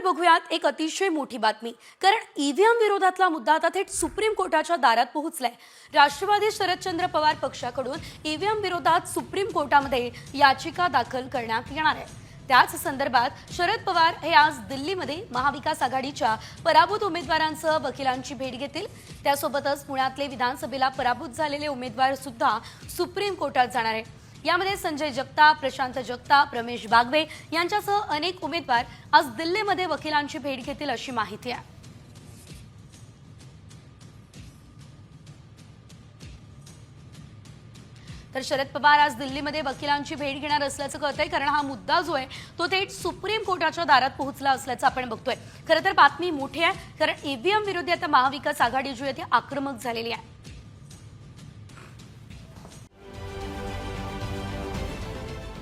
तर बघूयात एक अतिशय मोठी बातमी. कारण ईव्हीएम विरोधातला मुद्दा आता थेट सुप्रीम कोर्टाच्या दारात पोहोचलाय. राष्ट्रवादी शरदचंद्र पवार पक्षाकडून ईव्हीएम विरोधात सुप्रीम कोर्टामध्ये याचिका दाखल करण्यात येणार आहे. त्याच संदर्भात शरद पवार हे आज दिल्लीमध्ये महाविकास आघाडीच्या पराभूत उमेदवारांसह वकिलांची भेट घेतील. त्यासोबतच पुण्यातले विधानसभेला पराभूत झालेले उमेदवार सुद्धा सुप्रीम कोर्टात जाणार आहे. यामध्ये संजय जगताप प्रशांत जगताप रमेश बागवे यांच्यासह अनेक उमेदवार आज दिल्लीमध्ये वकिलांची भेट घेतील अशी माहिती आहे. तर शरद पवार आज दिल्लीमध्ये वकिलांची भेट घेणार असल्याचं कळतंय कारण हा मुद्दा जो आहे तो थेट सुप्रीम कोर्टाच्या दारात पोहोचला असल्याचं आपण बघतोय. खरं तर बातमी मोठी आहे कारण ईव्हीएम विरोधी आता महाविकास आघाडी जी आहे ती आक्रमक झालेली आहे.